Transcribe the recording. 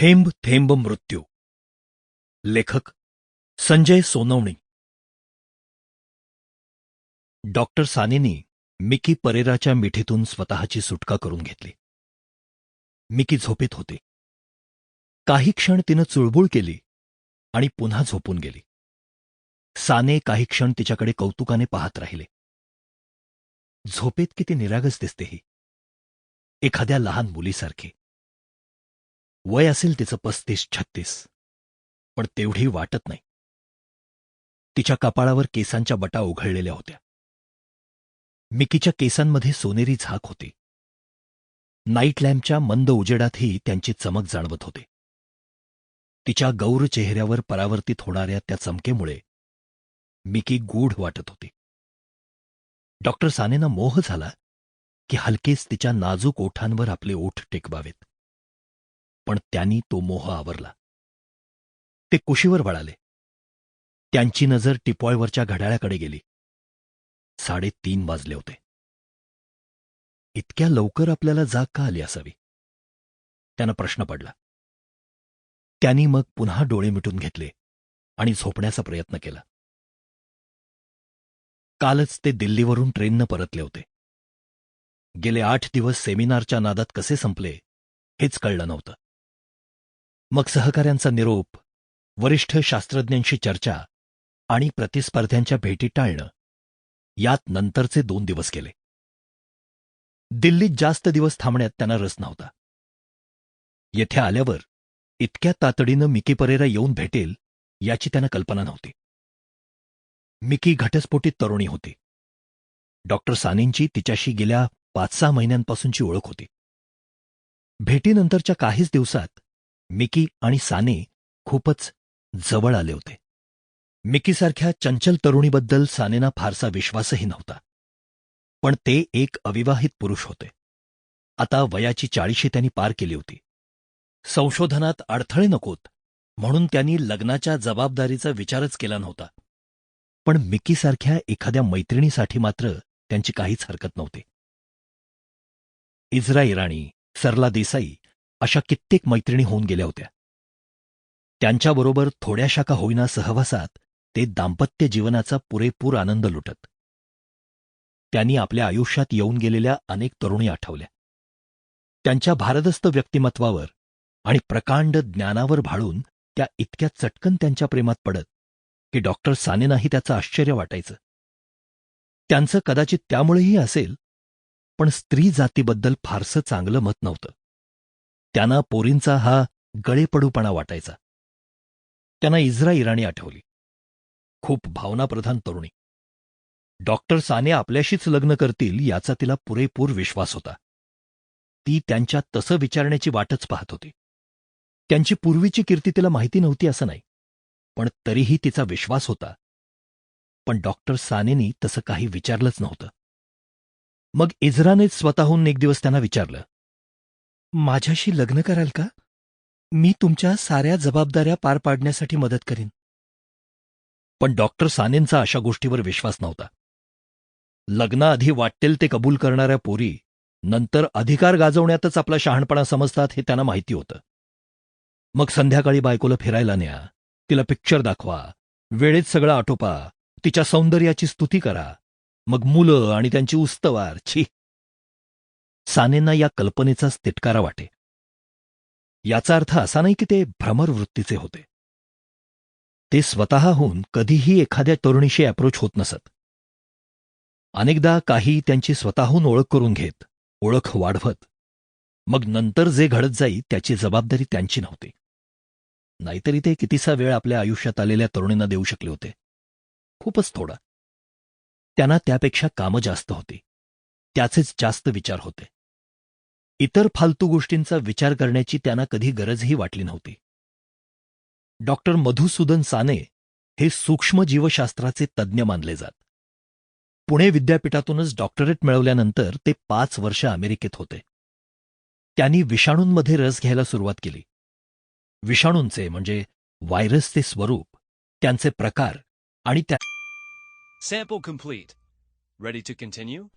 थेंब थेंब मृत्यू. लेखक संजय सोनवणी. डॉक्टर सानेनी मिकी परेराच्या मिठीतून स्वतःची सुटका करून घेतली. मिकी झोपेत होते. काही क्षण तिनं चुळबुळ केली आणि पुन्हा झोपून गेली. साने काही क्षण तिच्याकडे कौतुकाने पाहत राहिले. झोपेत किती निरागस दिसते ही. एखाद्या लहान मुलीसारखी. वय असेल तिचं पस्तीस छत्तीस. पण तेवढी वाटत नाही. तिच्या कपाळावर केसांच्या बटा उघळलेल्या होत्या. मिकीच्या केसांमध्ये सोनेरी झाक होती. नाईट लॅम्पच्या मंद उजेडातही त्यांची चमक जाणवत होते. तिच्या गौर चेहऱ्यावर परावर्तित होणाऱ्या त्या चमकेमुळे मिकी गूढ वाटत होती. डॉक्टर सानेना मोह झाला की हलकेच तिच्या नाजूक ओठांवर आपले ओठ टेकवावेत. पण त्यांनी तो मोह आवरला. ते कुशीवर वळाले. त्यांची नजर टिपॉयवरच्या घड्याळाकडे गेली. साडेतीन वाजले होते. इतक्या लवकर आपल्याला जाग का आली असावी? त्यांना प्रश्न पडला. त्यांनी मग पुन्हा डोळे मिटून घेतले आणि झोपण्याचा प्रयत्न केला. कालच ते दिल्लीवरून ट्रेननं परतले होते. गेले आठ दिवस सेमिनारच्या नादात कसे संपले हेच कळलं नव्हतं. मग सहकाऱ्यांचा निरोप वरिष्ठ शास्त्रज्ञांशी चर्चा आणि प्रतिस्पर्ध्यांच्या भेटी टाळणं यात नंतरचे दोन दिवस गेले. दिल्लीत जास्त दिवस थांबण्यात त्यांना रस नव्हता. येथे आल्यावर इतक्या तातडीनं मिकी परेरा येऊन भेटेल याची त्यांना कल्पना नव्हती. मिकी घटस्फोटीत तरुणी होती. डॉक्टर सानेंची तिच्याशी गेल्या पाच सहा महिन्यांपासूनची ओळख होती. भेटीनंतरच्या काहीच दिवसात मिकी आणि साने खूपच जवळ आले होते. मिकीसारख्या चंचल तरुणीबद्दल सानेना फारसा विश्वासही नव्हता. पण ते एक अविवाहित पुरुष होते. आता वयाची चाळीशी त्यांनी पार केली होती. संशोधनात अडथळे नकोत म्हणून त्यांनी लग्नाच्या जबाबदारीचा विचारच केला नव्हता. पण मिकीसारख्या एखाद्या मैत्रिणीसाठी मात्र त्यांची काहीच हरकत नव्हती. इज्रा इराणी सरला देसाई अशा कित्येक मैत्रिणी होऊन गेल्या होत्या. त्यांच्याबरोबर थोड्याशा का होईना सहवासात ते दाम्पत्य जीवनाचा पुरेपूर आनंद लुटत. त्यांनी आपल्या आयुष्यात येऊन गेलेल्या अनेक तरुणी आठवल्या. त्यांच्या भारदस्त व्यक्तिमत्वावर आणि प्रकांड ज्ञानावर भाळून त्या इतक्या चटकन त्यांच्या प्रेमात पडत की डॉक्टर सानेनाही त्याचं आश्चर्य वाटायचं. त्यांचं कदाचित त्यामुळेही असेल पण स्त्री जातीबद्दल फारसं चांगलं मत नव्हतं. त्यांना पोरींचा हा गळेपडूपणा वाटायचा. त्यांना इज्रा इराणी आठवली. खूप भावनाप्रधान तरुणी. डॉक्टर साने आपल्याशीच लग्न करतील याचा तिला पुरेपूर विश्वास होता. ती त्यांच्या तसं विचारण्याची वाटच पाहत होती. त्यांची पूर्वीची कीर्ती तिला माहिती नव्हती असं नाही पण तरीही तिचा विश्वास होता. पण डॉक्टर सानेनी तसं काही विचारलंच नव्हतं. मग इज्रानेच स्वतःहून एक दिवस त्यांना विचारलं माझ्याशी लग्न कराल का? मी तुमच्या साऱ्या जबाबदाऱ्या पार पाडण्यासाठी मदत करीन. पण डॉक्टर सानेंचा अशा गोष्टीवर विश्वास नव्हता. लग्नाआधी वाटेल ते कबूल करणाऱ्या पोरी नंतर अधिकार गाजवण्यातच आपला शहाणपणा समजतात हे त्यांना माहिती होतं. मग संध्याकाळी बायकोला फिरायला न्या तिला पिक्चर दाखवा वेळेत सगळं आटोपा तिच्या सौंदर्याची स्तुती करा. मग मुलं आणि त्यांची उस्तवार छी सानेंना या कल्पनेचाच तिटकारा वाटे. याचा अर्थ असा नाही की ते भ्रमर वृत्तीचे होते. ते स्वतःहून कधीही एखाद्या तरुणीशी अप्रोच होत नसत. अनेकदा काही त्यांची स्वतःहून ओळख करून घेत ओळख वाढवत. मग नंतर जे घडत जाई त्याची जबाबदारी त्यांची नव्हती. नाहीतरी ते कितीसा वेळ आपल्या आयुष्यात आलेल्या तरुणींना देऊ शकले होते. खूपच थोडा. त्यांना त्यापेक्षा कामं जास्त होती. त्याचेच जास्त विचार होते. इतर फालतू गोष्टींचा विचार करण्याची त्यांना कधी गरजही वाटली नव्हती. डॉक्टर मधुसूदन साने हे सूक्ष्म जीवशास्त्राचे तज्ज्ञ मानले जात. पुणे विद्यापीठातूनच डॉक्टरेट मिळवल्यानंतर ते पाच वर्ष अमेरिकेत होते. त्यांनी विषाणूंमध्ये रस घ्यायला सुरुवात केली. विषाणूंचे म्हणजे व्हायरसचे स्वरूप त्यांचे प्रकार आणि त्या sample complete. Ready to continue